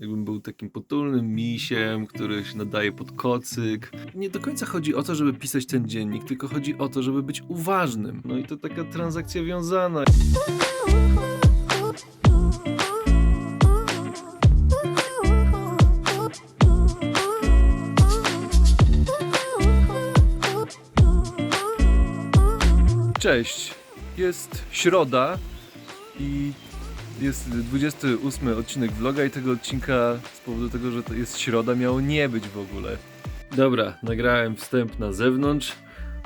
Jakbym był takim potulnym misiem, który się nadaje pod kocyk. Nie do końca chodzi o to, żeby pisać ten dziennik, tylko chodzi o to, żeby być uważnym. No i to taka transakcja wiązana. Cześć, jest środa i jest 28 odcinek vloga i tego odcinka z powodu tego, że to jest środa miało nie być w ogóle. Dobra, nagrałem wstęp na zewnątrz,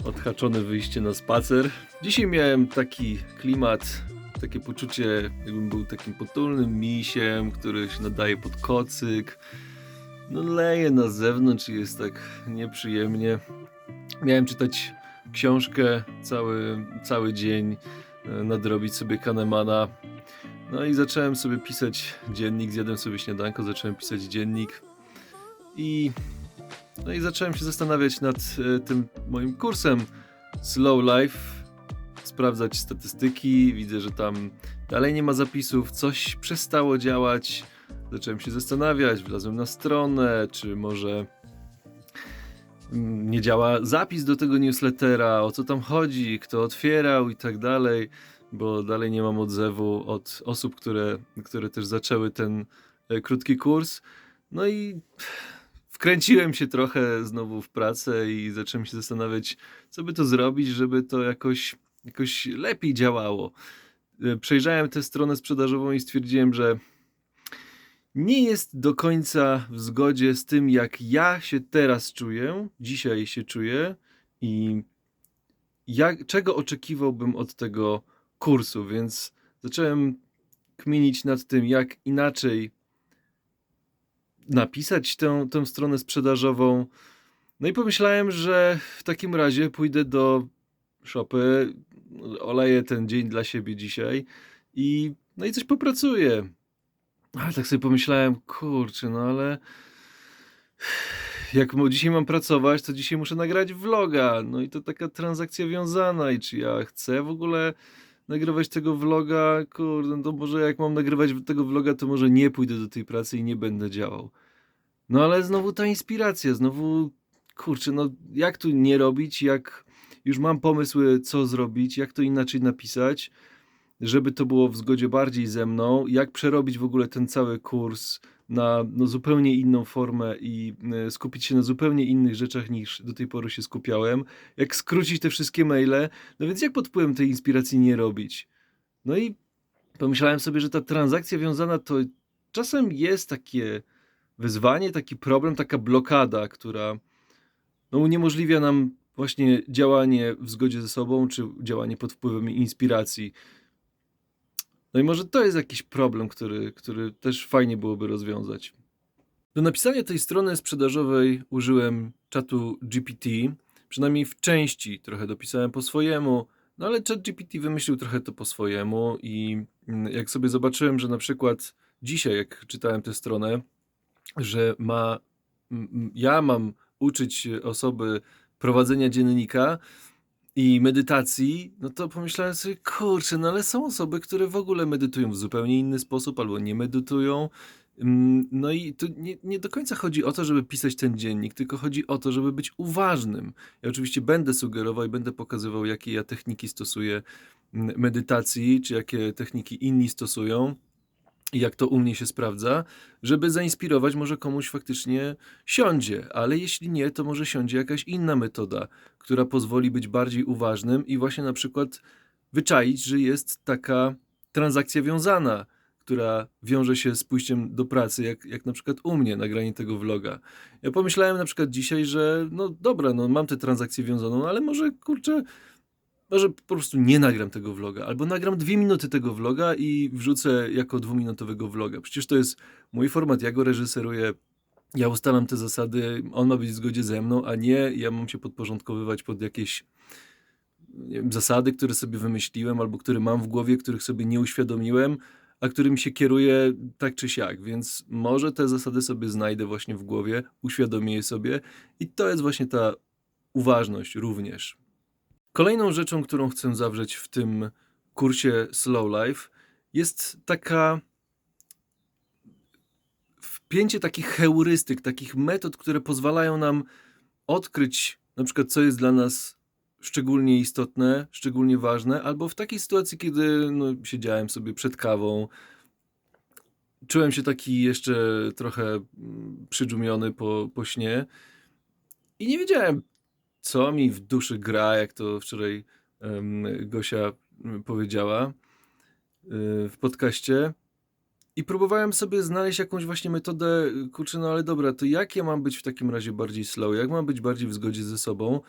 odhaczone wyjście na spacer. Dzisiaj miałem taki klimat, takie poczucie, jakbym był takim potulnym misiem, który się nadaje pod kocyk. No leje na zewnątrz i jest tak nieprzyjemnie. Miałem czytać książkę cały, cały dzień, e, nadrobić sobie Kahnemana. No i zacząłem sobie pisać dziennik, zjadłem sobie śniadanko, zacząłem pisać dziennik i no i zacząłem się zastanawiać nad e, tym moim kursem Slow Life, sprawdzać statystyki, widzę, że tam dalej nie ma zapisów, coś przestało działać, zacząłem się zastanawiać, wlazłem na stronę, czy może mm, nie działa zapis do tego newslettera, o co tam chodzi, kto otwierał i tak dalej, bo dalej nie mam odzewu od osób, które, które też zaczęły ten e, krótki kurs. No i wkręciłem się trochę znowu w pracę i zacząłem się zastanawiać, co by to zrobić, żeby to jakoś, jakoś lepiej działało. E, Przejrzałem tę stronę sprzedażową i stwierdziłem, że nie jest do końca w zgodzie z tym, jak ja się teraz czuję, dzisiaj się czuję i jak, czego oczekiwałbym od tego kursu, więc zacząłem kminić nad tym, jak inaczej napisać tę, tę stronę sprzedażową. No i pomyślałem, że w takim razie pójdę do shopy, oleję ten dzień dla siebie dzisiaj i no i coś popracuję. Ale tak sobie pomyślałem, kurczę, no ale jak dzisiaj mam pracować, to dzisiaj muszę nagrać vloga. No i to taka transakcja wiązana. I czy ja chcę w ogóle nagrywać tego vloga? Kurde, no to może jak mam nagrywać tego vloga, to może nie pójdę do tej pracy i nie będę działał. No ale znowu ta inspiracja, znowu kurczę, no jak tu nie robić, jak już mam pomysły, co zrobić, jak to inaczej napisać, żeby to było w zgodzie bardziej ze mną, jak przerobić w ogóle ten cały kurs na no, zupełnie inną formę i y, skupić się na zupełnie innych rzeczach niż do tej pory się skupiałem, jak skrócić te wszystkie maile, no więc jak pod wpływem tej inspiracji nie robić? No i pomyślałem sobie, że ta transakcja wiązana to czasem jest takie wyzwanie, taki problem, taka blokada, która no, uniemożliwia nam właśnie działanie w zgodzie ze sobą, czy działanie pod wpływem inspiracji. No i może to jest jakiś problem, który, który też fajnie byłoby rozwiązać. Do napisania tej strony sprzedażowej użyłem czatu GPT, przynajmniej w części trochę dopisałem po swojemu, no ale chat GPT wymyślił trochę to po swojemu i mm, jak sobie zobaczyłem, że na przykład dzisiaj, jak czytałem tę stronę, że ma, m- m- ja mam uczyć osoby prowadzenia dziennika i medytacji, no to pomyślałem sobie, kurczę, no ale są osoby, które w ogóle medytują w zupełnie inny sposób albo nie medytują. Mm, No i to nie, nie do końca chodzi o to, żeby pisać ten dziennik, tylko chodzi o to, żeby być uważnym. Ja oczywiście będę sugerował i będę pokazywał, jakie ja techniki stosuję mm, medytacji, czy jakie techniki inni stosują jak to u mnie się sprawdza, żeby zainspirować, może komuś faktycznie siądzie, ale jeśli nie, to może siądzie jakaś inna metoda, która pozwoli być bardziej uważnym i właśnie na przykład wyczaić, że jest taka transakcja wiązana, która wiąże się z pójściem do pracy, jak, jak na przykład u mnie, nagranie tego vloga. Ja pomyślałem na przykład dzisiaj, że no dobra, no mam tę transakcję wiązaną, ale może kurczę, może po prostu nie nagram tego vloga, albo nagram dwie minuty tego vloga i wrzucę jako dwuminutowego vloga. Przecież to jest mój format, ja go reżyseruję, ja ustalam te zasady, on ma być w zgodzie ze mną, a nie ja mam się podporządkowywać pod jakieś wiem, zasady, które sobie wymyśliłem, albo które mam w głowie, których sobie nie uświadomiłem, a którym się kieruję tak czy siak. Więc może te zasady sobie znajdę właśnie w głowie, uświadomię je sobie i to jest właśnie ta uważność również. Kolejną rzeczą, którą chcę zawrzeć w tym kursie Slow Life, jest taka w pięcie takich heurystyk, takich metod, które pozwalają nam odkryć na przykład, co jest dla nas szczególnie istotne, szczególnie ważne, albo w takiej sytuacji, kiedy no, siedziałem sobie przed kawą, czułem się taki jeszcze trochę mm, przydżumiony po, po śnie i nie wiedziałem, co mi w duszy gra, jak to wczoraj Gosia mm, powiedziała y, w podcaście. I próbowałem sobie znaleźć jakąś właśnie metodę, y, kurczę, no ale dobra, to jak ja mam być w takim razie bardziej slow, jak mam być bardziej w zgodzie ze sobą,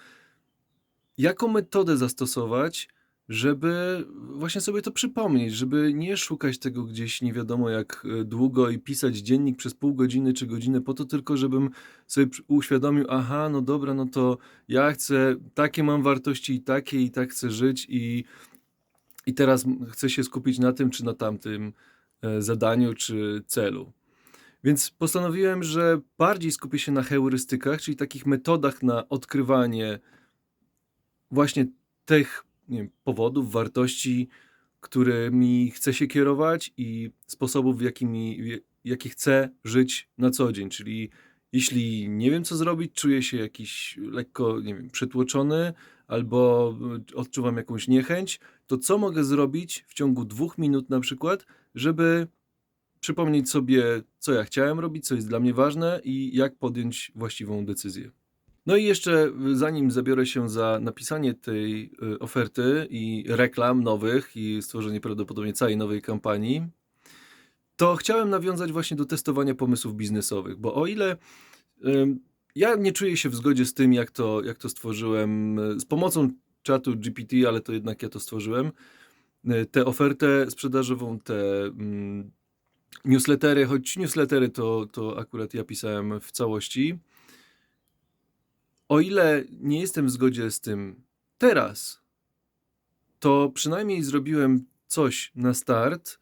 jaką metodę zastosować, żeby właśnie sobie to przypomnieć, żeby nie szukać tego gdzieś nie wiadomo jak e, długo i pisać dziennik przez pół godziny czy godzinę po to tylko, żebym sobie uświadomił, aha, no dobra, no to ja chcę, takie mam wartości i takie i tak chcę żyć i, i teraz chcę się skupić na tym czy na tamtym e, zadaniu czy celu. Więc postanowiłem, że bardziej skupię się na heurystykach, czyli takich metodach na odkrywanie właśnie tych nie wiem, powodów, wartości, którymi chcę się kierować i sposobów, w jakimi, jaki chcę żyć na co dzień. Czyli jeśli nie wiem, co zrobić, czuję się jakiś lekko, nie wiem, przytłoczony albo y, odczuwam jakąś niechęć, to co mogę zrobić w ciągu dwóch minut na przykład, żeby przypomnieć sobie, co ja chciałem robić, co jest dla mnie ważne i jak podjąć właściwą decyzję. No i jeszcze, y, zanim zabiorę się za napisanie tej y, oferty i reklam nowych i stworzenie prawdopodobnie całej nowej kampanii, to chciałem nawiązać właśnie do testowania pomysłów biznesowych, bo o ile ja nie czuję się w zgodzie z tym, jak to, jak to stworzyłem, y, z pomocą czatu GPT, ale to jednak ja to stworzyłem, tę ofertę sprzedażową, te mm, newslettery, choć newslettery to, to akurat ja pisałem w całości. O ile nie jestem w zgodzie z tym teraz, to przynajmniej zrobiłem coś na start,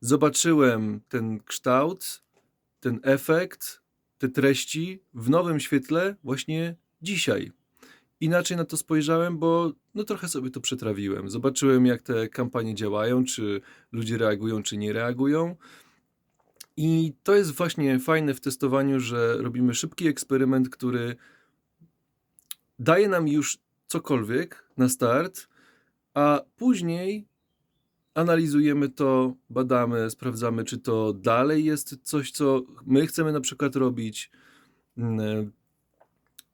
zobaczyłem ten kształt, ten efekt, te treści w nowym świetle właśnie dzisiaj. Inaczej na to spojrzałem, bo no trochę sobie to przetrawiłem. Zobaczyłem, jak te kampanie działają, czy ludzie reagują, czy nie reagują. I to jest właśnie fajne w testowaniu, że robimy szybki eksperyment, który daje nam już cokolwiek na start, a później analizujemy to, badamy, sprawdzamy, czy to dalej jest coś, co my chcemy na przykład robić. Mm,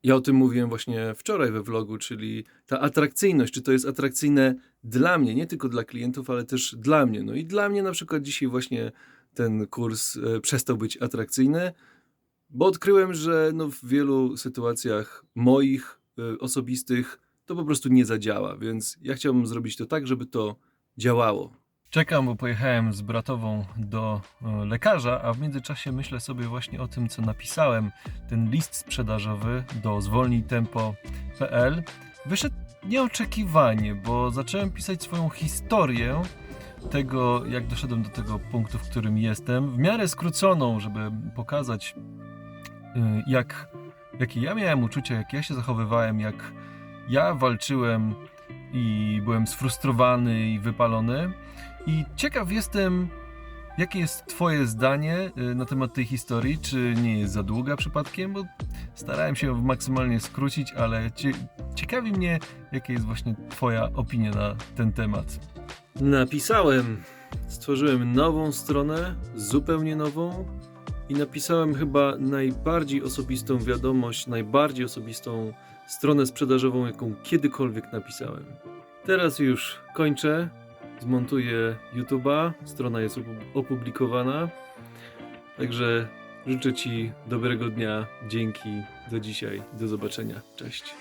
Ja o tym mówiłem właśnie wczoraj we vlogu, czyli ta atrakcyjność, czy to jest atrakcyjne dla mnie, nie tylko dla klientów, ale też dla mnie. No i dla mnie na przykład dzisiaj właśnie ten kurs e, przestał być atrakcyjny, bo odkryłem, że no w wielu sytuacjach moich osobistych to po prostu nie zadziała, więc ja chciałbym zrobić to tak, żeby to działało. Czekam, bo pojechałem z bratową do e, lekarza, a w międzyczasie myślę sobie właśnie o tym, co napisałem. Ten list sprzedażowy do zwolnijtempo.pl wyszedł nieoczekiwanie, bo zacząłem pisać swoją historię tego, jak doszedłem do tego punktu, w którym jestem, w miarę skróconą, żeby pokazać, y, jak, jakie ja miałem uczucia, jak ja się zachowywałem, jak ja walczyłem i byłem sfrustrowany i wypalony. I ciekaw jestem, jakie jest Twoje zdanie y, na temat tej historii. Czy nie jest za długa przypadkiem? Bo starałem się maksymalnie skrócić, ale cie, ciekawi mnie, jaka jest właśnie Twoja opinia na ten temat. Napisałem, stworzyłem nową stronę, zupełnie nową i napisałem chyba najbardziej osobistą wiadomość, najbardziej osobistą stronę sprzedażową, jaką kiedykolwiek napisałem. Teraz już kończę, zmontuję YouTube'a, strona jest opu- opublikowana, także życzę Ci dobrego dnia, dzięki za dzisiaj, do zobaczenia, cześć.